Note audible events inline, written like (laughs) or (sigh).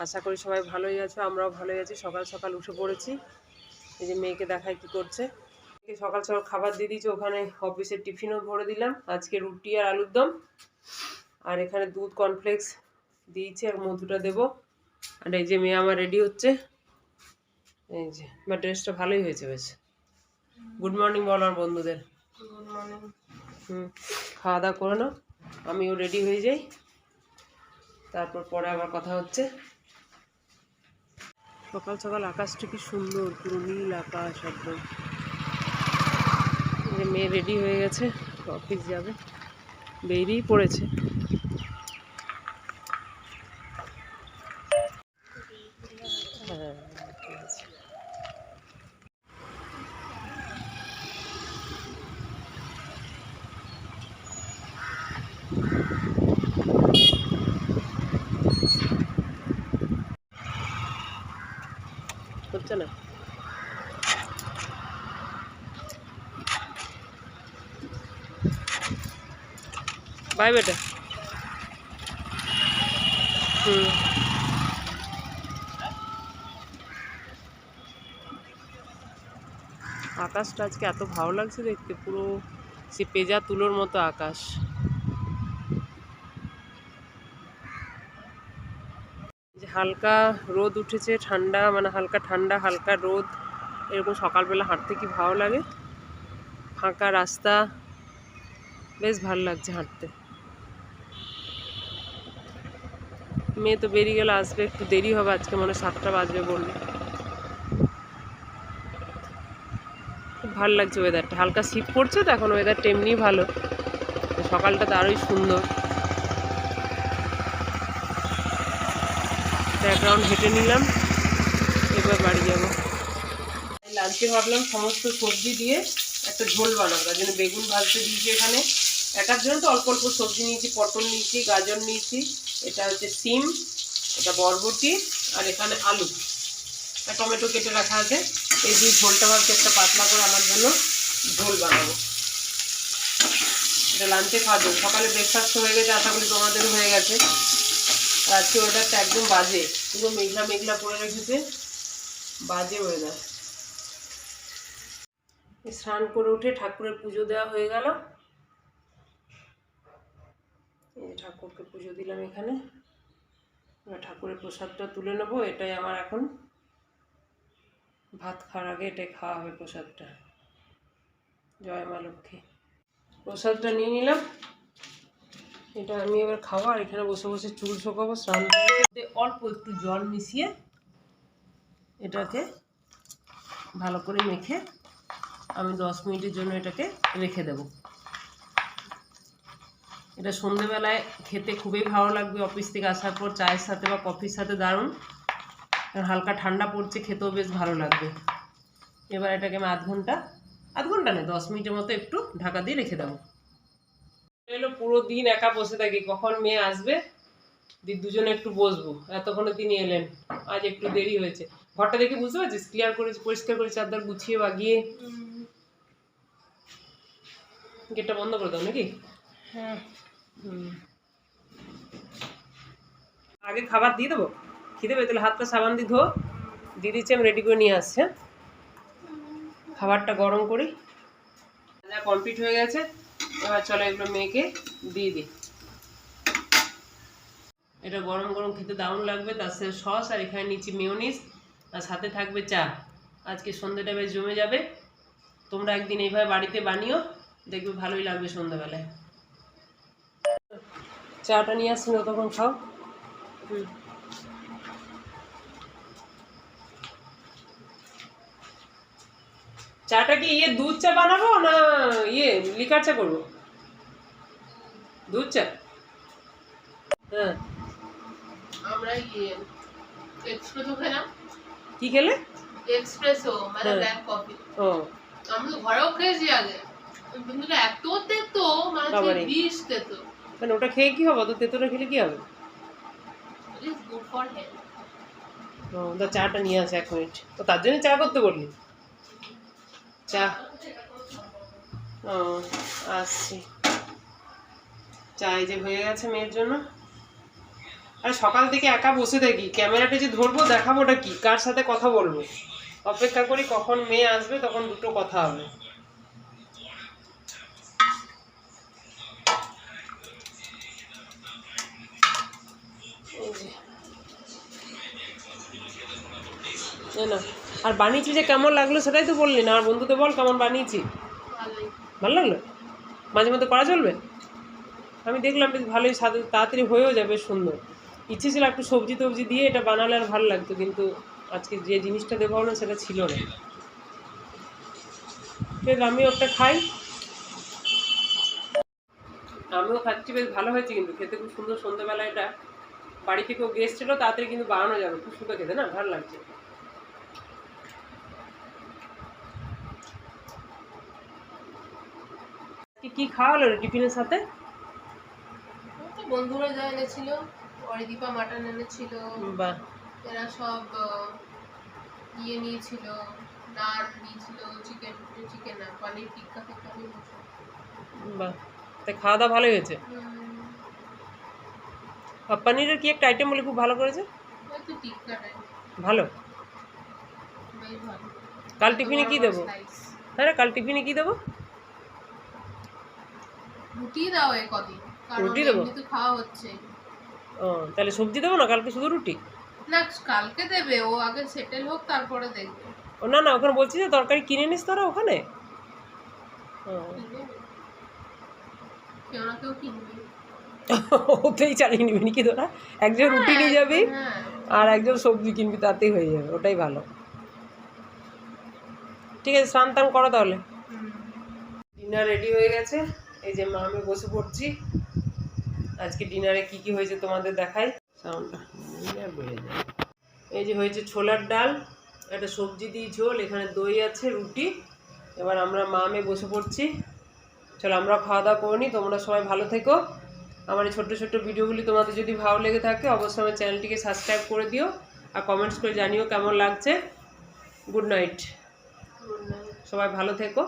আশা করি সবাই ভালোই আছো আমরাও ভালোই আছি। সকাল সকাল উঠে পড়েছি। এই যে মেয়েকে দেখায় কি করছে। সকাল সকাল খাবার দিয়ে দিয়েছি ওখানে অফিসের টিফিনও ভরে দিলাম। আজকে রুটি আর আলুর দম। আর এখানে দুধ কর্নফ্লেক্স দিয়েছি আর মধুটা দেবো। আর এই যে মেয়ে আমার রেডি হচ্ছে। এই যে বা ড্রেসটা ভালোই হয়েছে বেশ। গুড মর্নিং বল আমার বন্ধুদের। গুড মর্নিং হুম খাওয়া দাওয়া করে নাও। আমিও রেডি হয়ে যাই। তারপর পরে আবার কথা হচ্ছে। সকাল সকাল আকাশটা কি সুন্দর, পুরো নীল আকাশ একদম। মেয়ে রেডি হয়ে গেছে অফিস যাবে। বেরিয়েই পড়েছে হ্যাঁ ঠিক আছে হচ্ছে না বাই বেটা। হুম। আকাশটা আজকে এত ভালো লাগছে দেখতে, পুরো সে পেজা তুলোর মতো আকাশ। হালকা রোদ উঠেছে, ঠান্ডা মানে হালকা ঠান্ডা, হালকা রোদ। এরকম সকালবেলা হাঁটতে কি ভালো লাগে? ফাঁকা রাস্তা। বেশ ভালো লাগছে হাঁটতে। মেয়ে তো বেরিয়ে গেলে, আসবে একটু দেরি হবে, আজকে মনে সাতটা বাজবে বললে। খুব ভালো লাগছে ওয়েদারটা হালকা শীত পড়ছে তো, এখন ওয়েদারটা এমনিই ভালো। সকালটা তো আরোই সুন্দর। ব্যাকগ্রাউন্ড হেঁটে নিলাম, এবার বাড়ি যাব। লাঞ্চে ভাবলাম সমস্ত সবজি দিয়ে একটা ঝোল বানাবো, তার জন্য বেগুন ভাজতে দিয়েছি এখানে। একার জন্য তো অল্প অল্প সবজি নিয়েছি, পটল নিয়েছি, গাজর নিয়েছি, এটা হচ্ছে সিম, এটা বরবটি, আর এখানে আলু। আর টমেটো কেটে রাখা আছে, এই দিয়ে ঝোলটা ভাবছি একটা পাতলা করে আমার জন্য ঝোল বানাবো। এটা লাঞ্চে খাওয়া সকালে ব্রেকফাস্ট হয়ে গেছে, আশা করি তোমাদেরও হয়ে গেছে। আজকে ওয়েদারটা একদম বাজে। পুরো মেঘলা মেঘলা করে রেখেছে। বাজে ওয়েদার স্নান করে উঠে ঠাকুরের পুজো দেওয়া হয়ে গেল। এই ঠাকুরকে পুজো দিলাম এখানে। এবার ঠাকুরের প্রসাদটা তুলে নেব। এটাই আমার এখন ভাত খাওয়ার আগে এটাই খাওয়া হবে প্রসাদটা। জয় মা লক্ষ্মী। প্রসাদটা নিয়ে নিলাম। এটা আমি এবার খাব আর এখানে বসে বসে চুল শোকাবো, স্নান অল্প একটু জল মিশিয়ে এটাকে ভালো করে মেখে আমি দশ মিনিটের জন্য এটাকে রেখে দেব। এটা সন্ধেবেলায় খেতে খুবই ভালো লাগবে অফিস থেকে আসার পর, চায়ের সাথে বা কফির সাথে দারুণ। হালকা ঠান্ডা পড়ছে, খেতেও বেশ ভালো লাগবে। এবার এটাকে আমি আধ ঘণ্টা আধ ঘণ্টা নেই দশ মিনিটের মতো একটু ঢাকা দিয়ে রেখে দেবো। এলো পুরো দিন একা বসে থাকি কখন মেয়ে আসবে? দি দুজনে একটু বসবো। এতক্ষণে তিনি এলেন। আজ একটু দেরি হয়েছে। ঘরটা দেখে বুঝতে পারছিস? ক্লিয়ার করে পরিষ্কার করে চারদার গুছিয়ে বাগিয়ে। গেটটা বন্ধ করে দাও নাকি? হ্যাঁ। আগে খাবার দিয়ে দেবো? খিদে পেয়ে তাহলে হাতটা সাবান দিয়ে ধো। দিয়ে দিচ্ছি আমি রেডি করে নিয়ে আসছি? খাবারটা গরম করি। কমপ্লিট হয়ে গেছে। এবার চলো এগুলো মেয়েকে দিয়ে দিই। এটা গরম গরম খেতে দারুণ লাগবে, তার সাথে সস আর এখানে নিচ্ছি মেয়োনিজ, আর সাথে থাকবে চা। আজকে সন্ধ্যেটা বেশ জমে যাবে, তোমরা একদিন এইভাবে বাড়িতে বানিও, দেখবে ভালোই লাগবে সন্ধ্যাবেলায়। চাটা নিয়ে আসছি ততক্ষণ খাও। হুম। চাটা কি ইয়ে দুধ চা বানাবো না ইয়ে লিকার চা করব? দুধ চা? হ্যাঁ। আমরা ইয়ে এক্সপ্রেসো খেলাম। কি খেলে? এক্সপ্রেসো মানে হ্যাঁ। Black coffee. ও। আমরা ঘরেও খেয়েছি আগে। কিন্তু এত তেতো মানে বিষ তেতো। মানে ওটা খেয়ে কি হবে? তো তেতোটা খেলে কি হবে? গুড ফর হেলথ ও তো চাটা নিয়ে আসে এক মিনিট। তো তার জন্য চা করতে বললি? চা ও, আসছি। চা এই যে হয়ে গেছে মেয়ের জন্য। আর সকাল থেকে একা বসে থাকি। ক্যামেরাটা যে ধরবো, দেখাবোটা কি? কার সাথে কথা বলব? অপেক্ষা করি কখন মেয়ে আসবে, তখন দুটো কথা হবে। না আর বানিয়েছি যে কেমন লাগল সেটাই তো বললি না, আর বন্ধুতে বল কেমন বানিয়েছি। ভালো লাগল? মাঝে মধ্যে করা চলবে? আমি দেখলাম বেশ ভালোই তাড়াতাড়ি হয়েও যাবে সুন্দর। ইচ্ছে ছিল একটু সবজি টবজি দিয়ে এটা বানালে আর ভালো লাগতো, কিন্তু আজকে যে জিনিসটা দেবো না সেটা ছিল না। বেশ, আমিও একটা খাই। আমিও খাচ্ছি, বেশ ভালো হয়েছে কিন্তু, খেতে খুব সুন্দর সন্ধ্যেবেলা এটা। বাড়ি থেকেও গেস্ট ছিল তাড়াতাড়ি কিন্তু বানানো যাবে, খুব সুন্দর খেতে, না? ভালো লাগছে। কি কি খাওয়া হলো রে টিফিনের সাথে? বন্ধুরা যা এনেছিল অরিদীপা মাটন এনেছিল বাহ। এরা সব ইয়ে নিয়েছিল নান নিয়েছিল চিকেন চিকেন না পনির টিক্কা ফিক্কা নিয়েছিল বাহ তা খাওয়া দাওয়া ভালোই হয়েছে? পনিরের কি একটা আইটেম বলে খুব ভালো করেছে? ভালো। কাল টিফিনে কি দেবো। হ্যাঁ কাল টিফিনে কি দেবো? রুটি দাও এ কদিন কারণ রুটি দেবো? এমনি তো খাওয়া হচ্ছে। ও তাহলে সবজি দেবো না? কালকে শুধু রুটি? না কালকে দেবে ও আগে সেটেল হোক তারপরে দেখবে। ও না না ওখানে বলছি যে তরকারি কিনে নিস তোরা ওখানে? ও, কিনবে। কেউ না কেউ কিনবে। (laughs) ওতেই চালিয়ে নিবি নাকি তোরা? একজন রুটি নিয়ে যাবি হ্যাঁ। আর একজন সবজি কিনবি তাতেই হয়ে যাবে ওটাই ভালো। ঠিক আছে স্নান টান করো তাহলে। হুম। ডিনার রেডি হয়ে গেছে। এই যে মা আমি বসে পড়ছি। আজকে ডিনারে কি কি হয়েছে তোমাদের দেখাই। সাউন্ডটা এই যে হয়েছে ছোলার ডাল একটা সবজি দিয়ে ঝোল এখানে দই আছে রুটি। এবার আমরা মা আমি বসে পড়ছি। চলো আমরা খাওয়া দাওয়া করে নিই তোমরা সবাই ভালো থেকো। আমার এই ছোট্ট ছোট্ট ভিডিওগুলি তোমাদের যদি ভালো লেগে থাকে অবশ্যই আমার চ্যানেলটিকে সাবস্ক্রাইব করে দিও আর কমেন্টস করে জানিও কেমন লাগছে। Good night. সবাই ভালো থেকো।